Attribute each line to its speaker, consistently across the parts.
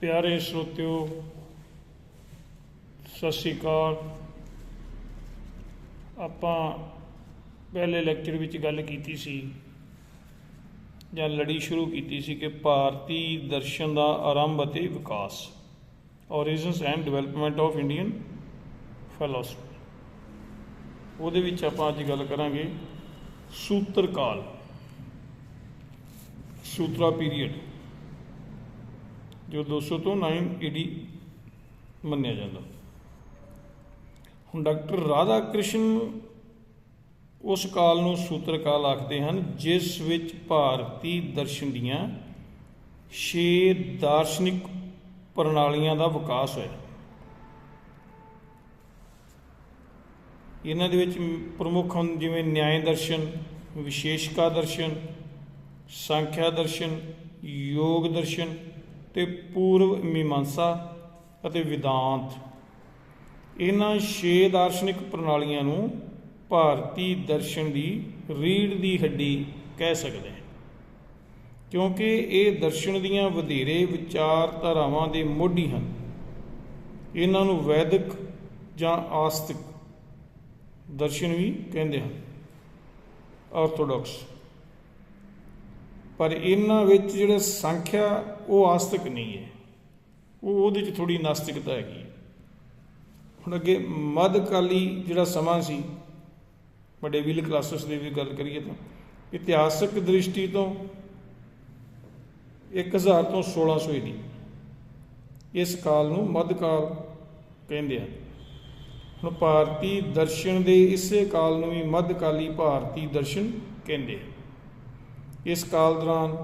Speaker 1: ਪਿਆਰੇ ਸਰੋਤਿਓ, ਸਤਿ ਸ਼੍ਰੀ ਅਕਾਲ। ਆਪਾਂ ਪਹਿਲੇ ਲੈਕਚਰ ਵਿੱਚ ਗੱਲ ਕੀਤੀ ਸੀ, ਜਾਂ ਲੜੀ ਸ਼ੁਰੂ ਕੀਤੀ ਸੀ ਕਿ ਭਾਰਤੀ ਦਰਸ਼ਨ ਦਾ ਆਰੰਭ ਅਤੇ ਵਿਕਾਸ, origins and development of Indian philosophy ਉਹਦੇ ਵਿੱਚ ਆਪਾਂ ਅੱਜ ਗੱਲ ਕਰਾਂਗੇ ਸੂਤਰ ਕਾਲ ਸੂਤਰਾ ਪੀਰੀਅਡ। ਜੋ 200 ਤੋਂ 9 ਏਡੀ ਮੰਨਿਆ ਜਾਂਦਾ। ਹੁਣ ਡਾਕਟਰ ਰਾਧਾ ਕ੍ਰਿਸ਼ਨ ਉਸ ਕਾਲ ਨੂੰ ਸੂਤਰ ਕਾਲ ਆਖਦੇ ਹਨ, ਜਿਸ ਵਿੱਚ ਭਾਰਤੀ ਦਰਸ਼ਨ ਦੀਆਂ ਛੇ ਦਾਰਸ਼ਨਿਕ ਪ੍ਰਣਾਲੀਆਂ ਦਾ ਵਿਕਾਸ ਹੋਇਆ। ਇਹਨਾਂ ਦੇ ਵਿੱਚ ਪ੍ਰਮੁੱਖ ਹਨ ਜਿਵੇਂ ਨਿਆਇ ਦਰਸ਼ਨ, ਵਿਸ਼ੇਸ਼ਕਾ ਦਰਸ਼ਨ, ਸੰਖਿਆ ਦਰਸ਼ਨ, ਯੋਗ ਦਰਸ਼ਨ ਤੇ ਪੂਰਵ ਮੀਮਾਂਸਾ ਅਤੇ ਵਿਦਾਂਤ। ਇਹਨਾਂ ਛੇ ਦਾਰਸ਼ਨਿਕ ਪ੍ਰਣਾਲੀਆਂ ਨੂੰ ਭਾਰਤੀ ਦਰਸ਼ਨ ਦੀ ਰੀੜ ਦੀ ਹੱਡੀ ਕਹਿ ਸਕਦੇ ਹਾਂ ਕਿਉਂਕਿ ਇਹ ਦਰਸ਼ਨ ਦੀਆਂ ਵਧੇਰੇ ਵਿਚਾਰਧਾਰਾਵਾਂ ਦੇ ਮੋਢੀ ਹਨ। ਇਹਨਾਂ ਨੂੰ ਵੈਦਿਕ ਜਾਂ ਆਸਤਿਕ ਦਰਸ਼ਨ ਵੀ ਕਹਿੰਦੇ ਹਨ। ਆਰਥੋਡਾਕਸ। ਪਰ ਇਹਨਾਂ ਵਿੱਚ ਜਿਹੜਾ ਸੰਖਿਆ ਉਹ ਆਸਤਿਕ ਨਹੀਂ ਹੈ। ਉਹ ਉਹਦੇ ਚ ਥੋੜੀ ਨਾਸਤਿਕਤਾ ਹੈਗੀ ਹੁਣ ਅੱਗੇ ਮੱਧਕਾਲੀ ਜਿਹੜਾ ਸਮਾਂ ਸੀ, ਵੱਡੇ ਵਿਲ ਕਲਾਸਿਸ ਦੀ ਵੀ ਗੱਲ ਕਰੀਏ ਤਾਂ, ਇਤਿਹਾਸਕ ਦ੍ਰਿਸ਼ਟੀ ਤੋਂ 1000 ਤੋਂ 1600 ਦੀ ਇਸ ਕਾਲ ਨੂੰ ਮੱਧਕਾਲ ਕਹਿੰਦੇ ਹਨ। ਹੁਣ ਭਾਰਤੀ ਦਰਸ਼ਨ ਦੇ ਇਸੇ ਕਾਲ ਨੂੰ ਵੀ ਮੱਧਕਾਲੀ ਭਾਰਤੀ ਦਰਸ਼ਨ ਕਹਿੰਦੇ ਇਸ ਕਾਲ ਦੌਰਾਨ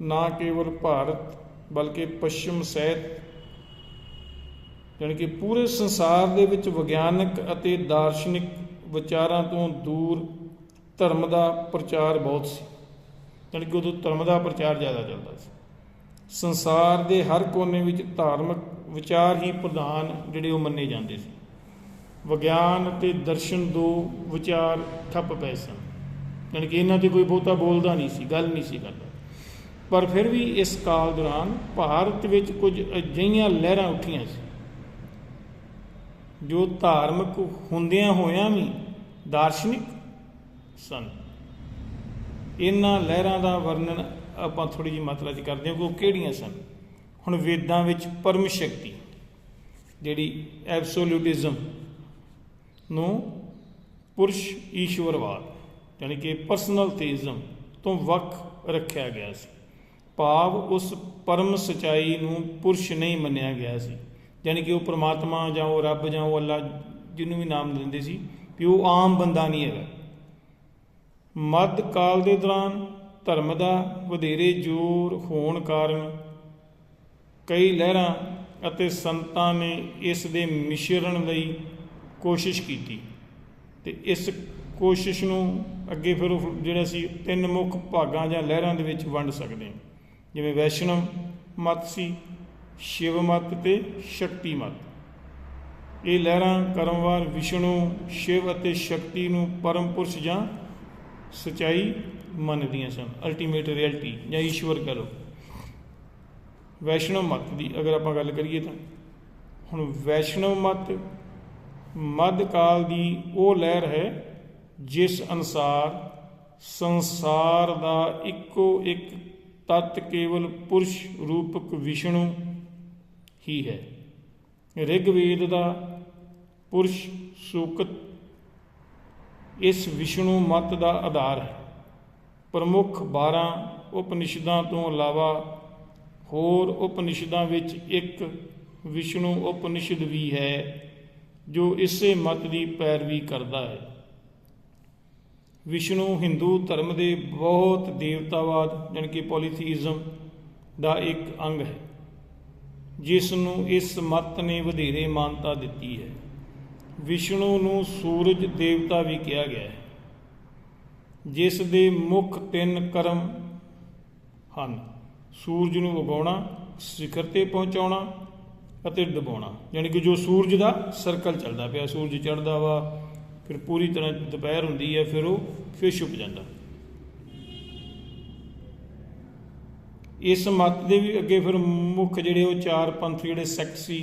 Speaker 1: ਨਾ ਕੇਵਲ ਭਾਰਤ ਬਲਕਿ ਪੱਛਮ ਸਹਿਤ, ਜਾਣੀ ਕਿ ਪੂਰੇ ਸੰਸਾਰ ਦੇ ਵਿੱਚ ਵਿਗਿਆਨਕ ਅਤੇ ਦਾਰਸ਼ਨਿਕ ਵਿਚਾਰਾਂ ਤੋਂ ਦੂਰ ਧਰਮ ਦਾ ਪ੍ਰਚਾਰ ਬਹੁਤ ਸੀ। ਜਾਣੀ ਕਿ ਉਦੋਂ ਧਰਮ ਦਾ ਪ੍ਰਚਾਰ ਜ਼ਿਆਦਾ ਚੱਲਦਾ ਸੀ। ਸੰਸਾਰ ਦੇ ਹਰ ਕੋਨੇ ਵਿੱਚ ਧਾਰਮਿਕ ਵਿਚਾਰ ਹੀ ਪ੍ਰਧਾਨ ਜਿਹੜੇ ਉਹ ਮੰਨੇ ਜਾਂਦੇ ਸੀ। ਵਿਗਿਆਨ ਅਤੇ ਦਰਸ਼ਨ ਦੋ ਵਿਚਾਰ ਠੱਪ ਪਏ ਸਨ। ਯਾਨੀ ਕਿ ਇਹਨਾਂ ਤੇ ਕੋਈ ਬਹੁਤਾ ਬੋਲਦਾ ਨਹੀਂ ਸੀ, ਗੱਲ ਨਹੀਂ ਸੀ ਕਰਦਾ। ਪਰ ਫਿਰ ਵੀ ਇਸ ਕਾਲ ਦੌਰਾਨ ਭਾਰਤ ਵਿੱਚ ਕੁਝ ਅਜਿਹੀਆਂ ਲਹਿਰਾਂ ਉੱਠੀਆਂ ਸੀ, ਜੋ ਧਾਰਮਿਕ ਹੁੰਦਿਆਂ ਹੋਇਆਂ ਵੀ ਦਾਰਸ਼ਨਿਕ ਸਨ। ਇਹਨਾਂ ਲਹਿਰਾਂ ਦਾ ਵਰਣਨ ਆਪਾਂ ਥੋੜੀ ਜਿਹੀ ਮਾਤਰਾ 'ਚ ਕਰਦੇ ਹਾਂ ਕਿ ਉਹ ਕਿਹੜੀਆਂ ਸਨ? ਹੁਣ ਵੇਦਾਂ ਵਿੱਚ ਪਰਮ ਸ਼ਕਤੀ, ਜਿਹੜੀ ਐਬਸੋਲੂਟਿਜ਼ਮ ਨੂੰ ਪੁਰਸ਼ ਈਸ਼ਵਰਵਾਦ, ਯਾਨੀ ਕਿ ਪਰਸਨਲ ਥੀਜ਼ਮ ਤੋਂ ਵੱਖ ਰੱਖਿਆ ਗਿਆ ਸੀ। ਭਾਵ ਉਸ ਪਰਮ ਸਚਾਈ ਨੂੰ ਪੁਰਸ਼ ਨਹੀਂ ਮੰਨਿਆ ਗਿਆ ਸੀ। ਯਾਨੀ ਕਿ ਉਹ ਪ੍ਰਮਾਤਮਾ ਜਾਂ ਉਹ ਰੱਬ ਜਾਂ ਉਹ ਅੱਲਾ ਜਿਹਨੂੰ ਵੀ ਨਾਮ ਦਿੰਦੇ ਸੀ, ਵੀ ਉਹ ਆਮ ਬੰਦਾ ਨਹੀਂ ਹੈਗਾ। ਮੱਧ ਕਾਲ ਦੇ ਦੌਰਾਨ ਧਰਮ ਦਾ ਵਧੇਰੇ ਜ਼ੋਰ ਹੋਣ ਕਾਰਨ ਕਈ ਲਹਿਰਾਂ ਅਤੇ ਸੰਤਾਂ ਨੇ ਇਸ ਦੇ ਮਿਸ਼ਰਣ ਲਈ ਕੋਸ਼ਿਸ਼ ਕੀਤੀ ਤੇ ਇਸ ਕੋਸ਼ਿਸ਼ ਨੂੰ ਅੱਗੇ ਫਿਰ ਉਹ ਜਿਹੜਾ ਸੀ ਤਿੰਨ ਮੁੱਖ ਭਾਗਾਂ ਜਾਂ ਲਹਿਰਾਂ ਦੇ ਵਿੱਚ ਵੰਡ ਸਕਦੇ ਹਾਂ। ਜਿਵੇਂ ਵੈਸ਼ਨਵ ਮਤ ਸੀ, ਸ਼ਿਵ ਮਤ ਤੇ ਸ਼ਕਤੀ ਮਤ। ਇਹ ਲਹਿਰਾਂ ਕਰਮਵਾਰ ਵਿਸ਼ਨੂੰ, ਸ਼ਿਵ ਅਤੇ ਸ਼ਕਤੀ ਨੂੰ ਪਰਮ ਪੁਰਸ਼ ਜਾਂ ਸਚਾਈ ਮੰਨਦੀਆਂ ਸਨ ਅਲਟੀਮੇਟ ਰਿਐਲਿਟੀ ਜਾਂ ਈਸ਼ਵਰ ਕਹ ਲਓ। ਵੈਸ਼ਨਵ ਮਤ ਦੀ ਅਗਰ ਆਪਾਂ ਗੱਲ ਕਰੀਏ ਤਾਂ, ਹੁਣ ਵੈਸ਼ਨਵ ਮਤ ਮੱਧ ਕਾਲ ਦੀ ਉਹ ਲਹਿਰ ਹੈ ਜਿਸ ਅਨਸਾਰ ਸੰਸਾਰ ਦਾ ਇੱਕੋ ਇੱਕ ਤਤ ਕੇਵਲ ਪੁਰਸ਼ ਰੂਪਕ ਵਿਸ਼ਨੂੰ ਹੀ ਹੈ। ਰਿਗਵੇਦ ਦਾ ਪੁਰਸ਼ ਸੂਕਤ ਇਸ ਵਿਸ਼ਨੂੰ ਮਤ ਦਾ ਆਧਾਰ ਹੈ। ਪ੍ਰਮੁੱਖ 12 ਉਪਨਿਸ਼ਦਾਂ ਤੋਂ ਇਲਾਵਾ ਹੋਰ ਉਪਨਿਸ਼ਦਾਂ ਵਿੱਚ ਇੱਕ ਵਿਸ਼ਨੂੰ ਉਪਨਿਸ਼ਦ ਵੀ ਹੈ, ਜੋ ਇਸੇ ਮਤ ਦੀ ਪੈਰਵੀ ਕਰਦਾ ਹੈ। ਵਿਸ਼ਨੂੰ ਹਿੰਦੂ ਧਰਮ ਦੇ ਬਹੁਤ ਦੇਵਤਾਵਾਦ, ਜਾਣੀ ਕਿ ਪੋਲੀਥੀਜ਼ਮ ਦਾ ਇੱਕ ਅੰਗ ਹੈ ਜਿਸ ਨੂੰ ਇਸ ਮਤ ਨੇ ਵਧੇਰੇ ਮਾਨਤਾ ਦਿੱਤੀ ਹੈ। ਵਿਸ਼ਨੂੰ ਨੂੰ ਸੂਰਜ ਦੇਵਤਾ ਵੀ ਕਿਹਾ ਗਿਆ ਹੈ, ਜਿਸ ਦੇ ਮੁੱਖ ਤਿੰਨ ਕਰਮ ਹਨ, ਸੂਰਜ ਨੂੰ ਉਗਾਉਣਾ, ਸਿਖਰ ਤੇ ਪਹੁੰਚਾਉਣਾ ਅਤੇ ਡੁਬਾਉਣਾ। ਯਾਨੀ ਕਿ ਜੋ ਸੂਰਜ ਦਾ ਸਰਕਲ ਚੱਲਦਾ ਪਿਆ, ਸੂਰਜ ਚੜ੍ਹਦਾ ਵਾ ਫਿਰ ਪੂਰੀ ਤਰ੍ਹਾਂ ਦੁਪਹਿਰ ਹੁੰਦੀ ਹੈ, ਫਿਰ ਉਹ ਫਿਰ ਛੁਪ ਜਾਂਦਾ। ਇਸ ਮਤ ਦੇ ਵੀ ਅੱਗੇ ਫਿਰ ਮੁੱਖ ਜਿਹੜੇ ਉਹ ਚਾਰ ਪੰਥ ਜਿਹੜੇ ਸੈਕਟ ਸੀ,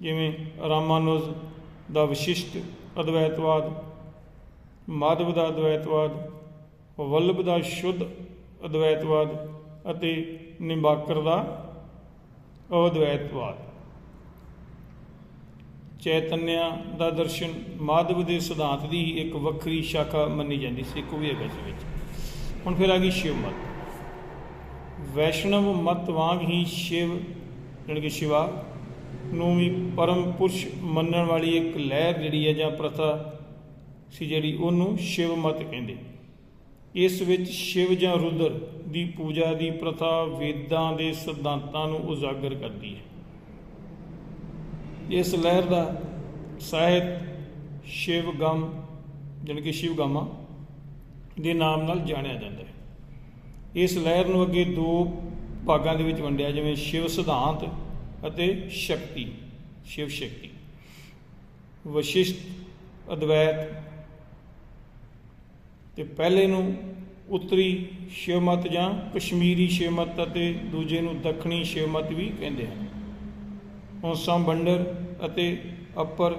Speaker 1: ਜਿਵੇਂ ਰਾਮਾਨੁਜ ਦਾ ਵਿਸ਼ਿਸ਼ਟ ਅਦਵੈਤਵਾਦ, ਮਾਧਵ ਦਾ ਅਦਵੈਤਵਾਦ, ਵੱਲਭ ਦਾ ਸ਼ੁੱਧ ਅਦਵੈਤਵਾਦ ਅਤੇ ਨਿੰਬਾਕਰ ਦਾ ਅਦਵੈਤਵਾਦ। ਚੈਤਨਿਆ ਦਾ ਦਰਸ਼ਨ ਮਾਧਵ ਦੇ ਸਿਧਾਂਤ ਦੀ ਹੀ ਇੱਕ ਵੱਖਰੀ ਸ਼ਾਖਾ ਮੰਨੀ ਜਾਂਦੀ ਸੀ, ਇੱਕ ਵੀ ਹੈਗਾ ਇਸ ਵਿੱਚ। ਹੁਣ ਫਿਰ ਆ ਗਈ ਸ਼ਿਵ ਮਤ। ਵੈਸ਼ਨਵ ਮਤ ਵਾਂਗ ਹੀ ਸ਼ਿਵ, ਜਾਣੀ ਕਿ ਸ਼ਿਵਾ, ਨੂੰ ਵੀ ਪਰਮ ਪੁਰਸ਼ ਮੰਨਣ ਵਾਲੀ ਇੱਕ ਲਹਿਰ ਜਿਹੜੀ ਹੈ ਜਾਂ ਪ੍ਰਥਾ ਸੀ ਜਿਹੜੀ ਉਹਨੂੰ ਸ਼ਿਵ ਮਤ ਕਹਿੰਦੇ। ਇਸ ਵਿੱਚ ਸ਼ਿਵ ਜਾਂ ਰੁਦਰ ਦੀ ਪੂਜਾ ਦੀ ਪ੍ਰਥਾ ਵੇਦਾਂ ਦੇ ਸਿਧਾਂਤਾਂ ਨੂੰ ਉਜਾਗਰ ਕਰਦੀ ਹੈ। ਇਸ ਲਹਿਰ ਦਾ ਸਾਹਿਤ ਸ਼ਿਵ ਗਮ, ਜਾਣੀ ਕਿ ਸ਼ਿਵ ਗਾਮਾ, ਦੇ ਨਾਮ ਨਾਲ ਜਾਣਿਆ ਜਾਂਦਾ ਹੈ। ਇਸ ਲਹਿਰ ਨੂੰ ਅੱਗੇ ਦੋ ਭਾਗਾਂ ਦੇ ਵਿੱਚ ਵੰਡਿਆ, ਜਿਵੇਂ ਸ਼ਿਵ ਸਿਧਾਂਤ ਅਤੇ ਸ਼ਕਤੀ, ਸ਼ਿਵ ਸ਼ਕਤੀ। ਵਸ਼ਿਸ਼ਟ ਅਦਵੈਤ ਤੇ ਪਹਿਲੇ ਨੂੰ ਉੱਤਰੀ ਸ਼ਿਵ ਮਤ ਜਾਂ ਕਸ਼ਮੀਰੀ ਸ਼ਿਵ ਮਤ ਅਤੇ ਦੂਜੇ ਨੂੰ ਦੱਖਣੀ ਸ਼ਿਵ ਮਤ ਵੀ ਕਹਿੰਦੇ ਹਨ। ਹੁਣ ਸੰਬੰਡਰ ਅਤੇ ਅਪਰ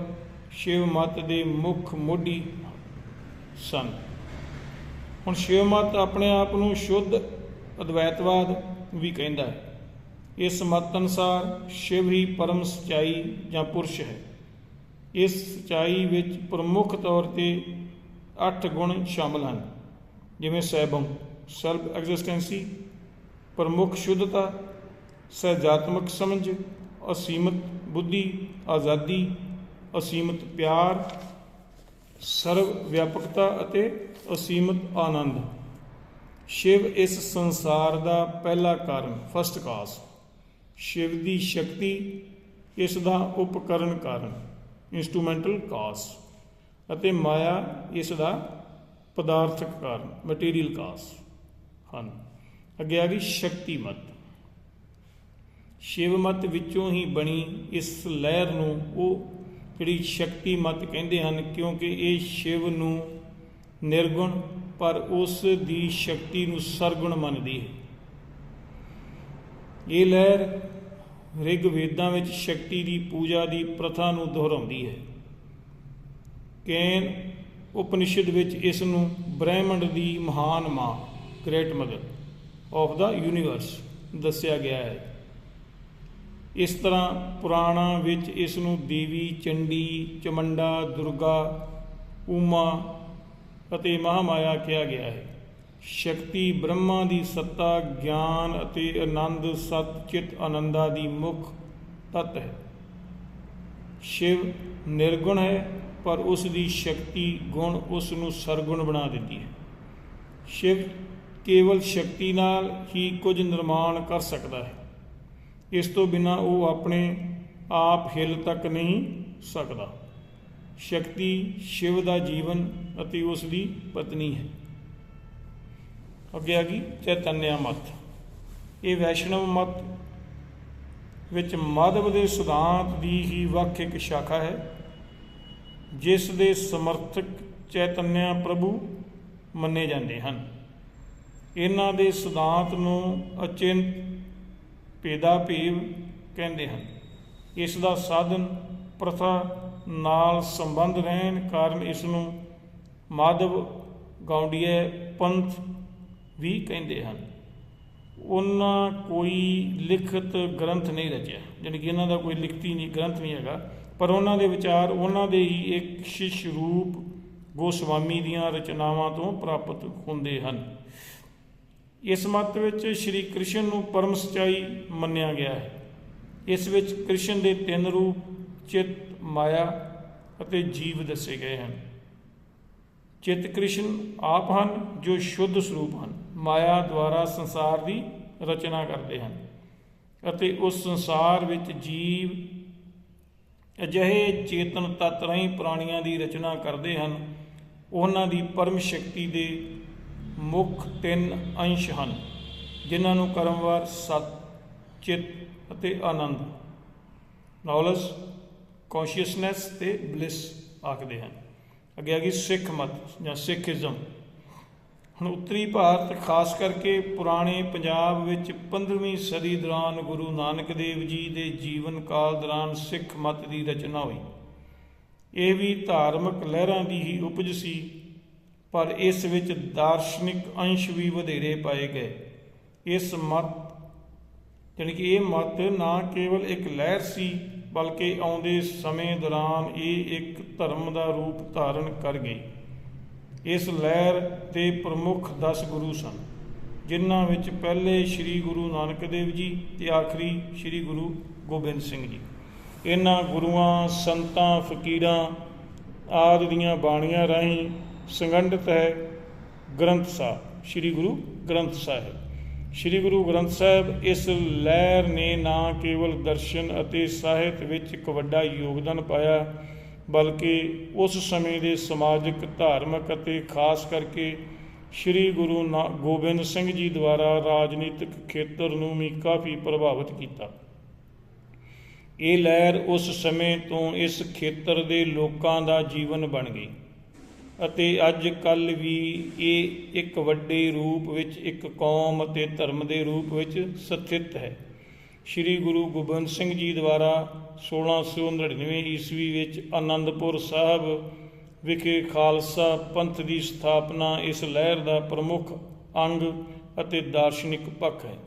Speaker 1: ਸ਼ਿਵ ਮਤ ਦੇ ਮੁੱਖ ਮੋਢੀ ਸਨ। ਹੁਣ ਸ਼ਿਵ ਮਤ ਆਪਣੇ ਆਪ ਨੂੰ ਸ਼ੁੱਧ ਅਦਵੈਤਵਾਦ ਵੀ ਕਹਿੰਦਾ ਹੈ। ਇਸ ਮਤ ਅਨੁਸਾਰ ਸ਼ਿਵ ਹੀ ਪਰਮ ਸਚਾਈ ਜਾਂ ਪੁਰਸ਼ ਹੈ। ਇਸ ਸਚਾਈ ਵਿੱਚ ਪ੍ਰਮੁੱਖ ਤੌਰ ਤੇ ਅੱਠ ਗੁਣ ਸ਼ਾਮਲ ਹਨ। ਜਿਵੇਂ ਸੈਭੰ ਸੈਲਫ ਐਗਜ਼ਿਸਟੈਂਸੀ ਪ੍ਰਮੁੱਖ ਸ਼ੁੱਧਤਾ, ਸਹਿਜਾਤਮਕ ਸਮਝ ਅਸੀਮਤ ਬੁੱਧੀ, ਆਜ਼ਾਦੀ, ਅਸੀਮਤ ਪਿਆਰ ਸਰਵ ਵਿਆਪਕਤਾ ਅਤੇ ਅਸੀਮਤ ਆਨੰਦ। ਸ਼ਿਵ ਇਸ ਸੰਸਾਰ ਦਾ ਪਹਿਲਾ ਕਾਰਨ ਫਸਟ ਕਾਸ ਸ਼ਿਵ ਦੀ ਸ਼ਕਤੀ ਇਸ ਦਾ ਉਪਕਰਨ ਕਾਰਨ ਇਨਸਟਰੂਮੈਂਟਲ ਕਾਸ ਅਤੇ ਮਾਇਆ ਇਸ ਦਾ ਪਦਾਰਥਕ ਕਾਰਨ ਮਟੀਰੀਅਲ ਕਾਸ ਹਨ। ਅੱਗੇ ਆ ਗਈ ਸ਼ਕਤੀ ਮਤ ਸ਼ਿਵ ਮਤ ਵਿੱਚੋਂ ਹੀ ਬਣੀ ਇਸ ਲਹਿਰ ਨੂੰ ਉਹ ਜਿਹੜੀ ਸ਼ਕਤੀ ਮਤ ਕਹਿੰਦੇ ਹਨ, ਕਿਉਂਕਿ ਇਹ ਸ਼ਿਵ ਨੂੰ ਨਿਰਗੁਣ, ਪਰ ਉਸ ਦੀ ਸ਼ਕਤੀ ਨੂੰ ਸਰਗੁਣ ਮੰਨਦੀ ਹੈ। ਇਹ ਲਹਿਰ ਰਿਗ ਵੇਦਾਂ ਵਿੱਚ ਸ਼ਕਤੀ ਦੀ ਪੂਜਾ ਦੀ ਪ੍ਰਥਾ ਨੂੰ ਦੁਹਰਾਉਂਦੀ ਹੈ। ਕੇਨ ਉਪਨਿਸ਼ਦ ਵਿੱਚ ਇਸ ਨੂੰ ਬ੍ਰਹਿਮੰਡ ਦੀ ਮਹਾਨ ਮਾਂ, great mother of the universe ਦੱਸਿਆ ਗਿਆ ਹੈ। ਇਸ ਤਰ੍ਹਾਂ ਪੁਰਾਣਾ ਵਿੱਚ ਇਸ ਨੂੰ ਦੇਵੀ, ਚੰਡੀ, ਚਮੰਡਾ, ਦੁਰਗਾ, ਉਮਾ ਅਤੇ ਮਹਾਮਾਇਆ ਕਿਹਾ ਗਿਆ ਹੈ। ਸ਼ਕਤੀ ਬ੍ਰਹਮਾ ਦੀ ਸੱਤਾ, ਗਿਆਨ ਅਤੇ ਆਨੰਦ, ਸਤ, ਚਿਤ, ਆਨੰਦਾ ਦੀ ਮੁੱਖ ਤਤ ਹੈ। ਸ਼ਿਵ ਨਿਰਗੁਣ ਹੈ, ਪਰ ਉਸ ਦੀ ਸ਼ਕਤੀ ਗੁਣ ਉਸ ਨੂੰ ਸਰਗੁਣ ਬਣਾ ਦਿੰਦੀ ਹੈ। ਸ਼ਿਵ ਕੇਵਲ ਸ਼ਕਤੀ ਨਾਲ ਹੀ ਕੁਝ ਨਿਰਮਾਣ ਕਰ ਸਕਦਾ ਹੈ। ਇਸ ਤੋਂ ਬਿਨਾ ਉਹ ਆਪਣੇ ਆਪ ਹਿੱਲ ਤੱਕ ਨਹੀਂ ਸਕਦਾ। ਸ਼ਕਤੀ ਸ਼ਿਵ ਦਾ ਜੀਵਨ ਅਤੇ ਉਸ ਦੀ ਪਤਨੀ ਹੈ। ਅੱਗੇ ਆ ਗਈ ਚੈਤਨਿਆ ਮਤ। ਇਹ ਵੈਸ਼ਨਵ ਮਤ ਵਿੱਚ ਮਾਧਵ ਦੇ ਸਿਧਾਂਤ ਦੀ ਹੀ ਵੱਖ ਇੱਕ ਸ਼ਾਖਾ ਹੈ, ਜਿਸ ਦੇ ਸਮਰਥਕ ਚੈਤਨਿਆ ਪ੍ਰਭੂ ਮੰਨੇ ਜਾਂਦੇ ਹਨ। ਇਹਨਾਂ ਦੇ ਸਿਧਾਂਤ ਨੂੰ ਅਚਿੰਤ ਭੇਦਾ ਭੇਵ ਕਹਿੰਦੇ ਹਨ। ਇਸ ਦਾ ਸਾਧਨ ਪ੍ਰਥਾ ਨਾਲ ਸੰਬੰਧ ਰਹਿਣ ਕਾਰਨ ਇਸ ਨੂੰ ਮਾਧਵ ਗੌਂਡੀਏ ਪੰਥ ਵੀ ਕਹਿੰਦੇ ਹਨ। ਉਹਨਾਂ ਕੋਈ ਲਿਖਤ ਗ੍ਰੰਥ ਨਹੀਂ ਰਚਿਆ। ਜਾਣੀ ਕਿ ਇਹਨਾਂ ਦਾ ਕੋਈ ਲਿਖਤੀ ਨਹੀਂ, ਗ੍ਰੰਥ ਨਹੀਂ ਹੈਗਾ। ਪਰ ਉਹਨਾਂ ਦੇ ਵਿਚਾਰ, ਉਹਨਾਂ ਦੇ ਹੀ ਇੱਕ ਸ਼ਿਸ਼ ਰੂਪ ਗੋਸਵਾਮੀ ਦੀਆਂ ਰਚਨਾਵਾਂ ਤੋਂ ਪ੍ਰਾਪਤ ਹੁੰਦੇ ਹਨ। ਇਸ ਮਤ ਵਿੱਚ ਸ਼੍ਰੀ ਕ੍ਰਿਸ਼ਨ ਨੂੰ ਪਰਮ ਸਚਾਈ ਮੰਨਿਆ ਗਿਆ ਹੈ। ਇਸ ਵਿੱਚ ਕ੍ਰਿਸ਼ਨ ਦੇ ਤਿੰਨ ਰੂਪ, ਚਿਤ, ਮਾਇਆ ਅਤੇ ਜੀਵ ਦੱਸੇ ਗਏ ਹਨ। ਚਿਤ ਕ੍ਰਿਸ਼ਨ ਆਪ ਹਨ, ਜੋ ਸ਼ੁੱਧ ਸਰੂਪ ਹਨ। ਮਾਇਆ ਦੁਆਰਾ ਸੰਸਾਰ ਦੀ ਰਚਨਾ ਕਰਦੇ ਹਨ ਅਤੇ ਉਸ ਸੰਸਾਰ ਵਿੱਚ ਜੀਵ ਅਜਿਹੇ ਚੇਤਨ ਤਤ ਰਾਹੀਂ ਪ੍ਰਾਣੀਆਂ ਦੀ ਰਚਨਾ ਕਰਦੇ ਹਨ। ਉਹਨਾਂ ਦੀ ਪਰਮ ਸ਼ਕਤੀ ਦੇ ਮੁੱਖ ਤਿੰਨ ਅੰਸ਼ ਹਨ, ਜਿਨ੍ਹਾਂ ਨੂੰ ਕਰਮਵਾਰ, ਸਤ, ਚਿਤ ਅਤੇ ਆਨੰਦ। ਨੌਲੇਜ ਕੌਨਸ਼ੀਅਸਨੈਸ ਤੇ ਬਲਿਸ ਆਖਦੇ ਹਨ। ਅੱਗੇ ਆ ਗਈ ਸਿੱਖ ਮਤ ਜਾਂ ਸਿੱਖੀਜ਼ਮ ਹੁਣ ਉੱਤਰੀ ਭਾਰਤ, ਖਾਸ ਕਰਕੇ ਪੁਰਾਣੇ ਪੰਜਾਬ ਵਿੱਚ 15ਵੀਂ ਸਦੀ ਦੌਰਾਨ ਗੁਰੂ ਨਾਨਕ ਦੇਵ ਜੀ ਦੇ ਜੀਵਨ ਕਾਲ ਦੌਰਾਨ ਸਿੱਖ ਮਤ ਦੀ ਰਚਨਾ ਹੋਈ। ਇਹ ਵੀ ਧਾਰਮਿਕ ਲਹਿਰਾਂ ਦੀ ਹੀ ਉਪਜ ਸੀ। ਪਰ ਇਸ ਵਿੱਚ ਦਾਰਸ਼ਨਿਕ ਅੰਸ਼ ਵੀ ਵਧੇਰੇ ਪਾਏ ਗਏ। ਇਸ ਮਤ, ਜਾਣੀ ਕਿ ਇਹ ਮਤ ਨਾ ਕੇਵਲ ਇੱਕ ਲਹਿਰ ਸੀ, ਬਲਕਿ ਆਉਂਦੇ ਸਮੇਂ ਦੌਰਾਨ ਇਹ ਇੱਕ ਧਰਮ ਦਾ ਰੂਪ ਧਾਰਨ ਕਰ ਗਈ। ਇਸ ਲਹਿਰ ਦੇ ਪ੍ਰਮੁੱਖ 10 ਗੁਰੂ ਸਨ, ਜਿਨ੍ਹਾਂ ਵਿੱਚ ਪਹਿਲੇ ਸ੍ਰੀ ਗੁਰੂ ਨਾਨਕ ਦੇਵ ਜੀ ਤੇ ਆਖਰੀ ਸ੍ਰੀ ਗੁਰੂ ਗੋਬਿੰਦ ਸਿੰਘ ਜੀ। ਇਹਨਾਂ ਗੁਰੂਆਂ, ਸੰਤਾਂ, ਫਕੀਰਾਂ ਆਦਿ ਦੀਆਂ ਬਾਣੀਆਂ ਰਾਹੀਂ ਸੰਗਠਿਤ ਹੈ ਗ੍ਰੰਥ ਸਾਹਿਬ, ਸ੍ਰੀ ਗੁਰੂ ਗ੍ਰੰਥ ਸਾਹਿਬ। ਸ੍ਰੀ ਗੁਰੂ ਗ੍ਰੰਥ ਸਾਹਿਬ ਇਸ ਲਹਿਰ ਨੇ ਨਾ ਕੇਵਲ ਦਰਸ਼ਨ ਅਤੇ ਸਾਹਿਤ ਵਿੱਚ ਇੱਕ ਵੱਡਾ ਯੋਗਦਾਨ ਪਾਇਆ, ਬਲਕਿ ਉਸ ਸਮੇਂ ਦੇ ਸਮਾਜਿਕ, ਧਾਰਮਿਕ ਅਤੇ ਖਾਸ ਕਰਕੇ ਸ੍ਰੀ ਗੁਰੂ ਨਾ- ਗੋਬਿੰਦ ਸਿੰਘ ਜੀ ਦੁਆਰਾ ਰਾਜਨੀਤਿਕ ਖੇਤਰ ਨੂੰ ਵੀ ਕਾਫੀ ਪ੍ਰਭਾਵਿਤ ਕੀਤਾ। ਇਹ ਲਹਿਰ ਉਸ ਸਮੇਂ ਤੋਂ ਇਸ ਖੇਤਰ ਦੇ ਲੋਕਾਂ ਦਾ ਜੀਵਨ ਬਣ ਗਈ। ਅਤੇ ਅੱਜ ਕੱਲ ਵੀ ਇਹ ਇੱਕ ਵੱਡੇ ਰੂਪ ਵਿੱਚ, ਇੱਕ ਕੌਮ ਅਤੇ ਧਰਮ ਦੇ ਰੂਪ ਵਿੱਚ ਸਥਿਤ ਹੈ। ਸ੍ਰੀ ਗੁਰੂ ਗੋਬਿੰਦ ਸਿੰਘ ਜੀ ਦੁਆਰਾ 1699 ਈਸਵੀ ਵਿੱਚ ਆਨੰਦਪੁਰ ਸਾਹਿਬ ਵਿਖੇ ਖਾਲਸਾ ਪੰਥ ਦੀ ਸਥਾਪਨਾ ਇਸ ਲਹਿਰ ਦਾ ਪ੍ਰਮੁੱਖ ਅੰਗ ਅਤੇ ਦਾਰਸ਼ਨਿਕ ਪੱਖ ਹੈ।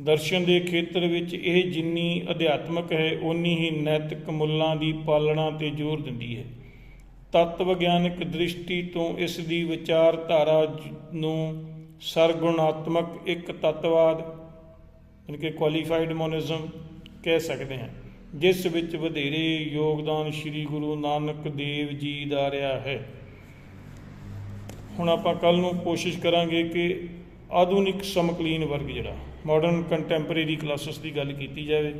Speaker 1: ਦਰਸ਼ਨ ਦੇ ਖੇਤਰ ਵਿੱਚ ਇਹ ਜਿੰਨੀ ਅਧਿਆਤਮਕ ਹੈ, ਓਨੀ ਹੀ ਨੈਤਿਕ ਮੁੱਲਾਂ ਦੀ ਪਾਲਣਾ ਤੇ ਜ਼ੋਰ ਦਿੰਦੀ ਹੈ। ਤੱਤ ਵਿਗਿਆਨਕ ਦ੍ਰਿਸ਼ਟੀ ਤੋਂ ਇਸ ਦੀ ਵਿਚਾਰਧਾਰਾ ਨੂੰ ਸਰਗੁਣਾਤਮਕ ਇੱਕ ਤੱਤਵਾਦ ਯਾਨੀ ਕਿ ਕੁਆਲੀਫਾਈਡ ਮੋਨਿਜ਼ਮ ਕਹਿ ਸਕਦੇ ਹਾਂ, ਜਿਸ ਵਿੱਚ ਵਧੇਰੇ ਯੋਗਦਾਨ ਸ੍ਰੀ ਗੁਰੂ ਨਾਨਕ ਦੇਵ ਜੀ ਦਾ ਰਿਹਾ ਹੈ। ਹੁਣ ਆਪਾਂ ਕੱਲ ਨੂੰ ਕੋਸ਼ਿਸ਼ ਕਰਾਂਗੇ ਕਿ ਆਧੁਨਿਕ ਸਮਕਾਲੀਨ ਵਰਗ ਜਿਹੜਾ ਮਾਡਰਨ ਕੰਟੈਂਪਰੇਰੀ ਕਲਾਸਿਸ ਦੀ ਗੱਲ ਕੀਤੀ ਜਾਵੇ।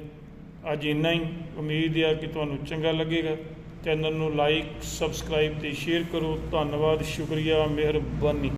Speaker 1: ਅੱਜ ਇੰਨਾ ਹੀ, ਉਮੀਦ ਹੈ ਕਿ ਤੁਹਾਨੂੰ ਚੰਗਾ ਲੱਗੇਗਾ। ਚੈਨਲ ਨੂੰ ਲਾਈਕ ਸਬਸਕ੍ਰਾਈਬ ਤੇ ਸ਼ੇਅਰ ਕਰੋ। ਧੰਨਵਾਦ ਸ਼ੁਕਰੀਆ ਮਿਹਰਬਾਨੀ।